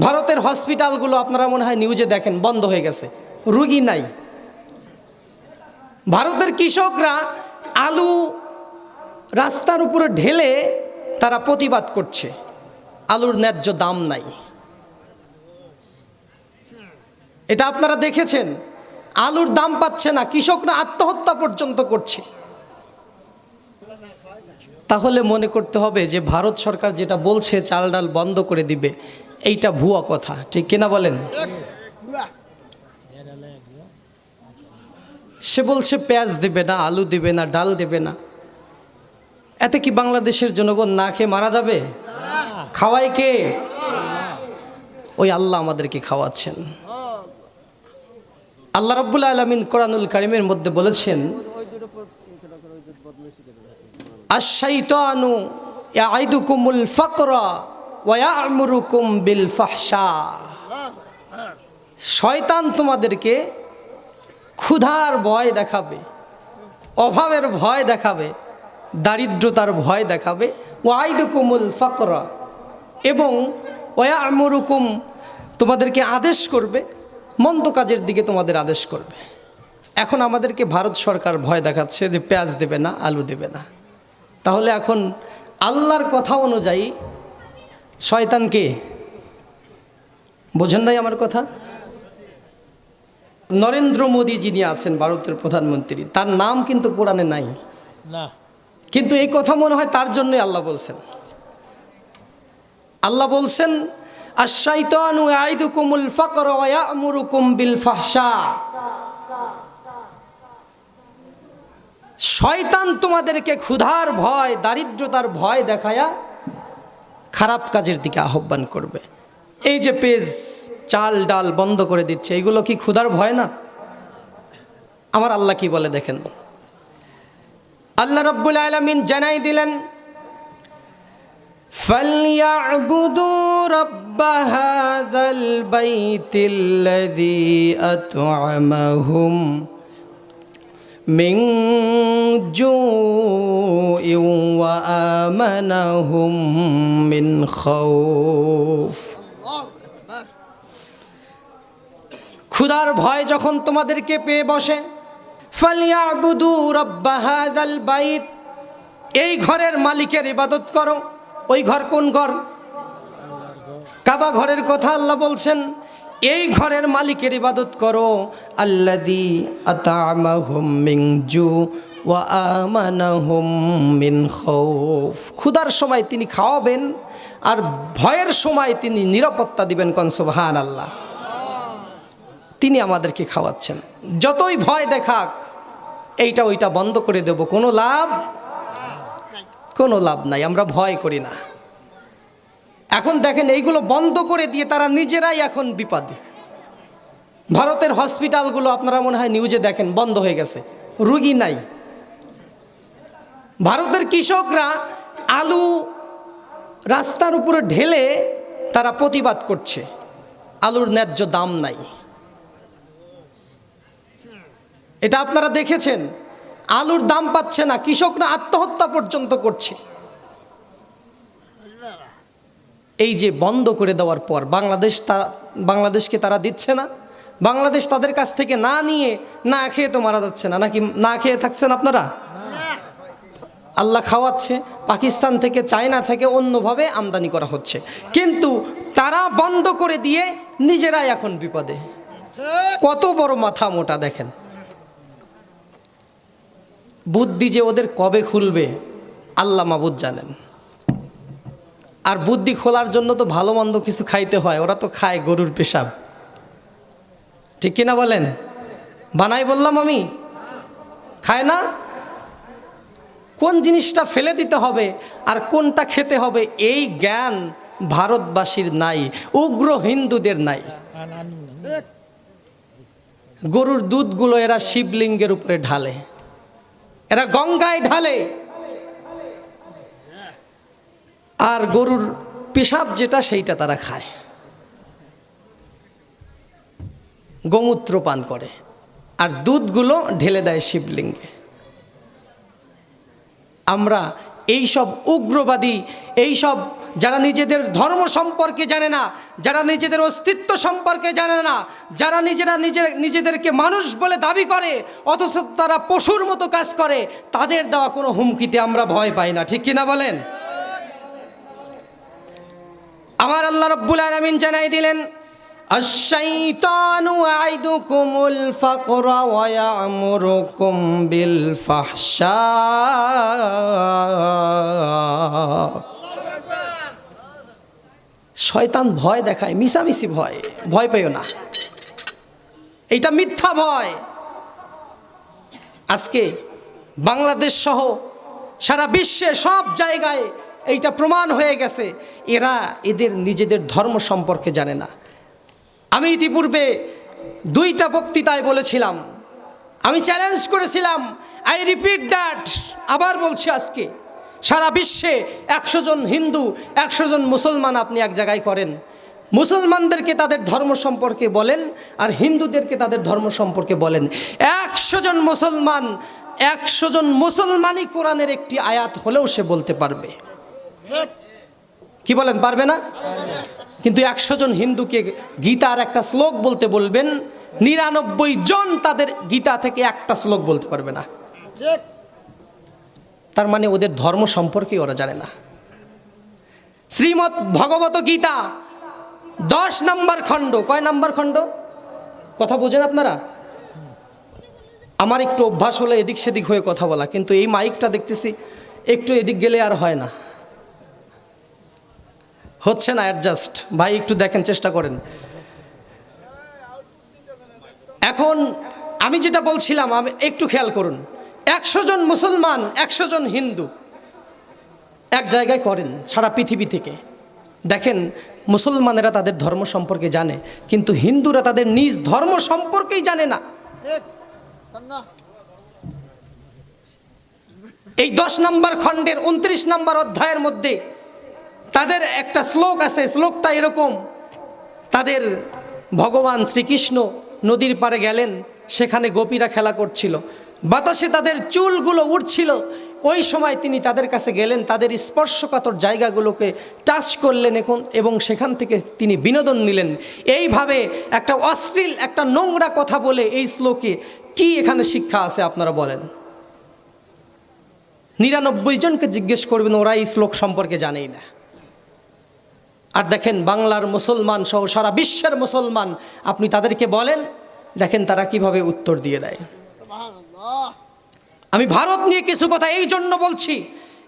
ভারতের হসপিটালগুলো আপনারা মনে হয় নিউজে দেখেন, বন্ধ হয়ে গেছে। রুগী নাই। ভারতের কৃষকরা আলু রাস্তার উপরে ঢেলে তারা প্রতিবাদ করছে। আলুর ন্যায্য দাম নাই। এটা আপনারা দেখেছেন? আলুর দাম পাচ্ছে না, কৃষকরা আত্মহত্যা পর্যন্ত করছে। তাহলে মনে করতে হবে যে, ভারত সরকার যেটা বলছে চাল ডাল বন্ধ করে দিবে। এইটা ভুয়া কথা, ঠিক কিনা বলেন? সে বলছে, পেঁয়াজ দেবে না, আলু দেবে না, ডাল দেবে না। এতে কি বাংলাদেশের জনগণ না খেয়ে মারা যাবে? খাওয়াই কে? ওই আল্লাহ আমাদেরকে খাওয়াচ্ছেন। আল্লাহ রব্বুল আলমিন কোরআনুল কারিমের মধ্যে বলেছেন আশাইতানু ইয়াইদুকুমুল ফাকরা। ওয়া ইয়া'মুরুকুম বিল ফাহশা। শয়তান তোমাদেরকে ক্ষুধার ভয় দেখাবে, অভাবের ভয় দেখাবে, দারিদ্রতার ভয় দেখাবে। ওয়াইদুকুমুল ফাকরা। এবং ওয়া আমরুকুম তোমাদেরকে আদেশ করবে, মন্দ কাজের দিকে তোমাদের আদেশ করবে। এখন আমাদেরকে ভারত সরকার ভয় দেখাচ্ছে যে পেঁয়াজ দেবে না, আলু দেবে না। তাহলে এখন আল্লাহর কথা অনুযায়ী শয়তানকে বোঝেন নাই আমার কথা? নরেন্দ্র মোদী যিনি আছেন ভারতের প্রধানমন্ত্রী তার নাম কিন্তু কোরআনে নাই। না। কিন্তু এই কথা মনে হয় তার জন্যই আল্লাহ বলছেন। আল্লাহ বলছেন আশাইতানু আইদুকুমুল ফাকর ওয়া ইয়া'মুরুকুম বিল ফাহশা। শয়তান তোমাদেরকে ক্ষুধার ভয় দারিদ্রতার ভয় দেখায়া খারাপ কাজের দিকে আহ্বান করবে এই যে পেজ চাল ডাল বন্ধ করে দিচ্ছে এগুলো কি ক্ষুধার ভয় না আমার আল্লাহ কি বলে দেখেন আল্লাহ রব্বুল আলমিন জানাই দিলেন فليعبدوا رب هذا البيت الذي أطعمهم من جوع وآمنهم من خوف ক্ষুধার ভয় যখন তোমাদেরকে পেয়ে বসে ফালিয়াবুদু রব্বা হাদাল বাইত এই ঘরের মালিকের ইবাদত করো ওই ঘর কোন ঘর কাবা ঘরের কথা আল্লাহ বলছেন এই ঘরের মালিকের ইবাদত করো আল্লাদি আতামাহুম মিন জু মিন খৌফ। ক্ষুধার সময় তিনি খাওয়াবেন আর ভয়ের সময় তিনি নিরাপত্তা দিবেন কন সুবহান আল্লাহ তিনি আমাদেরকে খাওয়াচ্ছেন। যতই ভয় দেখাক, এইটা ওইটা বন্ধ করে দেব। কোনো লাভ কোনো লাভ নাই, আমরা ভয় করি না। এখন দেখেন, এইগুলো বন্ধ করে দিয়ে তারা নিজেরাই এখন বিপদে। ভারতের হসপিটালগুলো আপনারা মনে হয় নিউজে দেখেন, বন্ধ হয়ে গেছে। রুগী নাই। ভারতের কৃষকরা আলু রাস্তার উপরে ঢেলে তারা প্রতিবাদ করছে। আলুর ন্যায্য দাম নাই। এটা আপনারা দেখেছেন। আলুর দাম পাচ্ছে না। কৃষকরা আত্মহত্যা পর্যন্ত করছে। এই যে বন্ধ করে দেওয়ার পর বাংলাদেশ তারা বাংলাদেশকে তারা দিচ্ছে না। বাংলাদেশ তাদের কাছ থেকে না নিয়ে না খেয়ে তো মারা যাচ্ছে না। নাকি না খেয়ে থাকছেন আপনারা? আল্লাহ খাওয়াচ্ছে, পাকিস্তান থেকে, চায়না থেকে অন্যভাবে আমদানি করা হচ্ছে। কিন্তু তারা বন্ধ করে দিয়ে নিজেরাই এখন বিপদে। কত বড় মাথা মোটা দেখেন। বুদ্ধি যে ওদের কবে খুলবে, আল্লাহ মাবুদ জানেন। আর বুদ্ধি খোলার জন্য তো ভালো মন্দ কিছু খাইতে হয়, ওরা তো খায় গরুর পেশাব। ঠিক কিনা বলেন? বানাই বললাম আমি। খায় না? কোন জিনিসটা ফেলে দিতে হবে আর কোনটা খেতে হবে, এই জ্ঞান ভারতবাসীর নাই, উগ্র হিন্দুদের নাই। গরুর দুধগুলো এরা শিবলিঙ্গের উপরে ঢালে। এরা গঙ্গায় ঢালে। আর গরুর পেশাব যেটা, সেইটা তারা খায়। গোমূত্র পান করে। আর দুধগুলো ঢেলে দেয় শিবলিঙ্গে। আমরা এই সব উগ্রবাদী এই সব যারা নিজেদের ধর্ম সম্পর্কে জানে না, যারা নিজেদের অস্তিত্ব সম্পর্কে জানে না, যারা নিজেরা নিজের নিজেদেরকে মানুষ বলে দাবি করে, অথচ তারা পশুর মতো কাজ করে, তাদের দেওয়া কোনো হুমকিতে আমরা ভয় পাই না, ঠিক কিনা বলেন? আমার আল্লাহ রব্বুল আলমিন জানাই দিলেন الشيطان يعدكم الفقر ويأمركم بالفحشاء শয়তান ভয় দেখায় মিশামিশি ভয় ভয় পেও না এইটা মিথ্যা ভয় আজকে বাংলাদেশ সহ সারা বিশ্বে সব জায়গায় এইটা প্রমাণ হয়ে গেছে এরা এদের নিজেদের ধর্ম সম্পর্কে জানে না আমি ইতিপূর্বে দুইটা বক্তৃতায় বলেছিলাম। আমি চ্যালেঞ্জ করেছিলাম আই রিপিট দ্যাট আবার বলছি আজকে। সারা বিশ্বে একশো জন হিন্দু, একশো জন মুসলমান আপনি এক জায়গায় করেন। মুসলমানদেরকে তাদের ধর্ম সম্পর্কে বলেন আর হিন্দুদেরকে তাদের ধর্ম সম্পর্কে বলেন। একশো জন মুসলমান, একশো জন মুসলমানই কোরআনের একটি আয়াত হলেও সে বলতে পারবে। কি বলেন, পারবে না? কিন্তু একশো জন হিন্দুকে গীতার একটা শ্লোক বলতে বলবেন, নিরানব্বই জন তাদের গীতা থেকে একটা শ্লোক বলতে পারবে না। তার মানে ওদের ধর্ম সম্পর্কে ওরা জানে না। শ্রীমৎ ভগবত গীতা, দশ নাম্বার খণ্ড। কয় নাম্বার খণ্ড? কথা বোঝেন আপনারা? আমার একটু অভ্যাস হলো এদিক সেদিক হয়ে কথা বলা, কিন্তু এই মাইকটা দেখতেছি, একটু এদিক গেলে আর হয় না। হচ্ছে না অ্যাডজাস্ট ভাই একটু দেখেন চেষ্টা করেন। এখন আমি যেটা বলছিলাম আমি একটু খেয়াল করুন। একশো জন মুসলমান একশো জন হিন্দু এক জায়গায় করেন সারা পৃথিবী থেকে। দেখেন মুসলমানেরা তাদের ধর্ম সম্পর্কে জানে কিন্তু হিন্দুরা তাদের নিজ ধর্ম সম্পর্কেই জানে না। এই দশ নম্বর খণ্ডের উনত্রিশ নম্বর অধ্যায়ের মধ্যে তাদের একটা শ্লোক আছে, শ্লোকটা এরকম। তাদের ভগবান শ্রীকৃষ্ণ নদীর পাড়ে গেলেন, সেখানে গোপীরা খেলা করছিল। বাতাসে তাদের চুলগুলো উঠছিল ওই সময় তিনি তাদের কাছে গেলেন, তাদের স্পর্শকাতর জায়গাগুলোকে টাচ করলেন এখন এবং সেখান থেকে তিনি বিনোদন নিলেন এইভাবে একটা অশ্লীল, একটা নোংরা কথা বলে এই শ্লোকে কি এখানে শিক্ষা আছে আপনারা বলেন? নিরানব্বই জনকে জিজ্ঞেস করবেন, ওরা এই শ্লোক সম্পর্কে জানেই না। আর দেখেন বাংলার মুসলমান সহ সারা বিশ্বের মুসলমান, আপনি তাদেরকে বলেন, দেখেন তারা কীভাবে উত্তর দিয়ে দেয়। আমি ভারত নিয়ে কিছু কথা এই জন্য বলছি,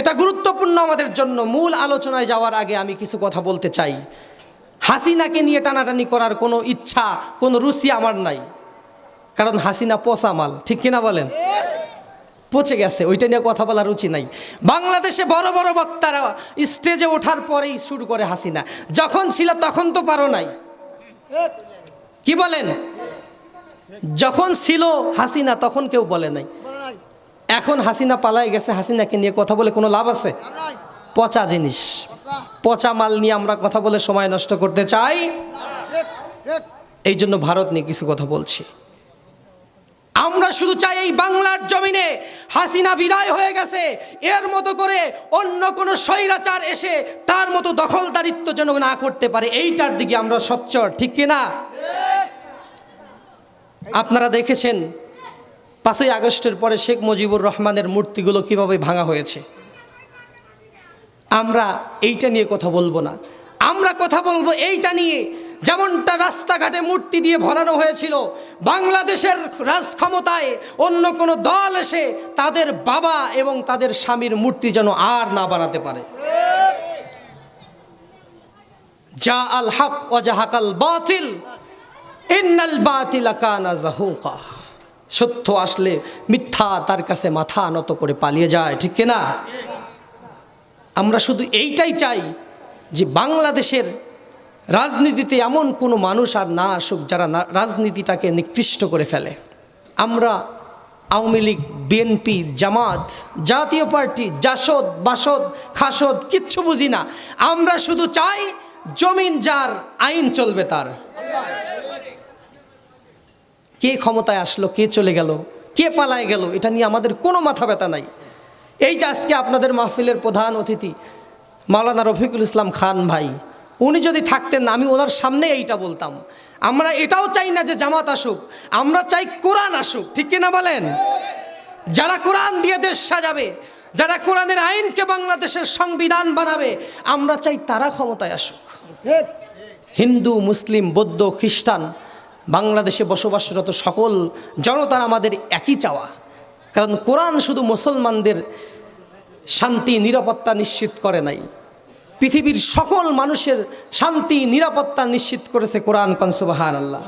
এটা গুরুত্বপূর্ণ আমাদের জন্য। মূল আলোচনায় যাওয়ার আগে আমি কিছু কথা বলতে চাই। হাসিনাকে নিয়ে টানাটানি করার কোনো ইচ্ছা, কোনো রুচি আমার নাই। কারণ হাসিনা পচা মাল, ঠিক কিনা বলেন? পচে গেছে ওইটা নিয়ে কথা বলার রুচি নাই। বাংলাদেশে বড় বড় বক্তারা স্টেজে ওঠার পরেই শুরু করে হাসিনা। যখন ছিল তখন তো পারো নাই। কি বলেন? যখন ছিল হাসিনা তখন কেউ বলে নাই। এখন হাসিনা পালায় গেছে হাসিনাকে নিয়ে কথা বলে কোনো লাভ আছে? পচা জিনিস। পচা মাল নিয়ে আমরা কথা বলে সময় নষ্ট করতে চাই। এই জন্য ভারত নিয়ে কিছু কথা বলছি। আমরা শুধু চাই এই বাংলার জমিনে হাসিনা বিদায় হয়ে গেছে। এর মতো করে অন্য কোনো স্বৈরাচার এসে তার মতো দখলদারিত্ব যেন না করতে পারে, এইটার দিকে আমরা সচ্চর ঠিক কিনা? আপনারা দেখেছেন, পাঁচই আগস্টের পরে শেখ মুজিবুর রহমানের মূর্তিগুলো কীভাবে ভাঙা হয়েছে? আমরা এইটা নিয়ে কথা বলব না। আমরা কথা বলব এইটা নিয়ে। যেমনটা রাস্তাঘাটে মূর্তি দিয়ে ভরানো হয়েছিল, বাংলাদেশের রাজ ক্ষমতায় অন্য কোনো দল এসে তাদের বাবা এবং তাদের স্বামীর মূর্তি যেন আর না বানাতে পারে। যা আল হক ওয়াজাহাকাল বাতিল, ইন্নাল বাতিলা কানা জাহুকা। সত্য আসলে মিথ্যা তার কাছে মাথা নত করে পালিয়ে যায়, ঠিক কিনা? আমরা শুধু এইটাই চাই যে বাংলাদেশের রাজনীতিতে এমন কোনো মানুষ আর না আসুক যারা রাজনীতিটাকে নিকৃষ্ট করে ফেলে। আমরা আওয়ামী লীগ বিএনপি জামাত, জাতীয় পার্টি, জাসদ, বাসদ, খাসদ, কিচ্ছু বুঝি না। আমরা শুধু চাই জমিন যার আইন চলবে তার। কে ক্ষমতায় আসলো, কে চলে গেল, কে পালায় গেল, এটা নিয়ে আমাদের কোনো মাথা ব্যথা নাই। এই যে আজকে আপনাদের মাহফিলের প্রধান অতিথি মাওলানা রফিকুল ইসলাম খান ভাই উনি যদি থাকতেন আমি ওনার সামনে এইটা বলতাম। আমরা এটাও চাই না যে জামাত আসুক, আমরা চাই কোরআন আসুক, ঠিক কিনা বলেন? যারা কোরআন দিয়ে দেশ সাজাবে, যারা কোরআনের আইনকে বাংলাদেশের সংবিধান বানাবে, আমরা চাই তারা ক্ষমতায় আসুক। হিন্দু, মুসলিম, বৌদ্ধ, খ্রিস্টান, বাংলাদেশে বসবাসরত সকল জনতার আমাদের একই চাওয়া। কারণ কোরআন শুধু মুসলমানদের শান্তি, নিরাপত্তা নিশ্চিত করে নাই। পৃথিবীর সকল মানুষের শান্তি, নিরাপত্তা নিশ্চিত করেছে কোরআন কনসুবাহান আল্লাহ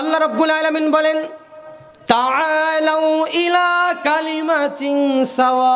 আল্লাহ রব্বুল আলমিন বলেন, তাআলাউ ইলা সাওয়া